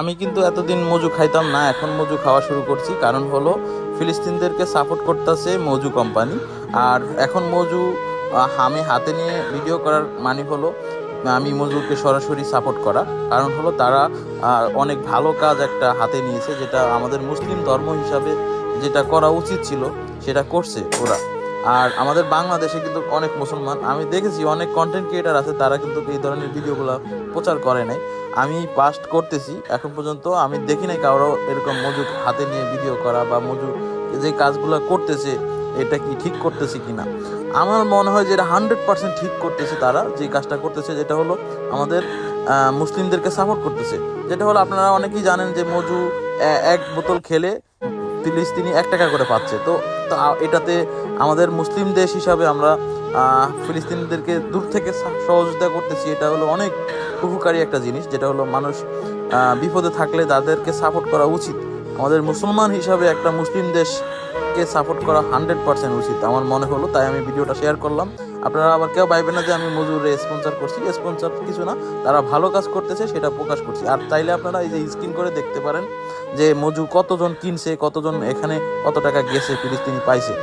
আমি কিন্তু এতদিন মজু খাইতাম না, এখন মজু খাওয়া শুরু করছি। কারণ হলো, ফিলিস্তিনদেরকে সাপোর্ট করতেছে মজু কোম্পানি আর এখন মজু আমি হাতে নিয়ে ভিডিও করার মানে হলো, আমি মজুকে সরাসরি সাপোর্ট করা। কারণ হলো, তারা অনেক ভালো কাজ একটা হাতে নিয়েছে, যেটা আমাদের মুসলিম ধর্ম হিসাবে যেটা করা উচিত ছিল, সেটা করছে ওরা। আর আমাদের বাংলাদেশে কিন্তু অনেক মুসলমান। আমি দেখেছি অনেক কন্টেন্ট ক্রিয়েটার আছে, তারা কিন্তু এই ধরনের ভিডিওগুলো প্রচার করে নাই। আমি পাস্ট করতেছি, এখন পর্যন্ত আমি দেখি নাই কারও এরকম মজুর হাতে নিয়ে ভিডিও করা বা মজুর যে কাজগুলো করতেছে, এটা কি ঠিক করতেছে কি না আমার মনে হয় যে এটা হান্ড্রেড পার্সেন্ট ঠিক করতেছে তারা, যে কাজটা করতেছে, যেটা হলো আমাদের মুসলিমদেরকে সাপোর্ট করতেছে। যেটা হলো আপনারা অনেকেই জানেন যে মজু এক বোতল খেলে ফিলিস্তিনি এক টাকা করে পাচ্ছে। তো এটাতে আমাদের মুসলিম দেশ হিসাবে আমরা ফিলিস্তিনিদেরকে দূর থেকে সহযোগিতা করতেছি। এটা হলো অনেক উপকারী একটা জিনিস, যেটা হলো মানুষ বিপদে থাকলে তাদেরকে সাপোর্ট করা উচিত। আমাদের মুসলমান হিসাবে একটা মুসলিম দেশকে সাপোর্ট করা হান্ড্রেড পার্সেন্ট উচিত। আমার মনে হলো, তাই আমি ভিডিওটা শেয়ার করলাম। আপনারা আবার কেউ ভাইবেন না যে আমি মজুরে স্পন্সার করছি। স্পন্সার কিছু না, তারা ভালো কাজ করতেছে, সেটা প্রকাশ করছি। আর চাইলে আপনারা এই যে স্ক্রিন করে দেখতে পারেন যে মজুর কতজন কিনছে, কতজন এখানে কত টাকা গেছে, ফিলিস্তিনি পাইছে।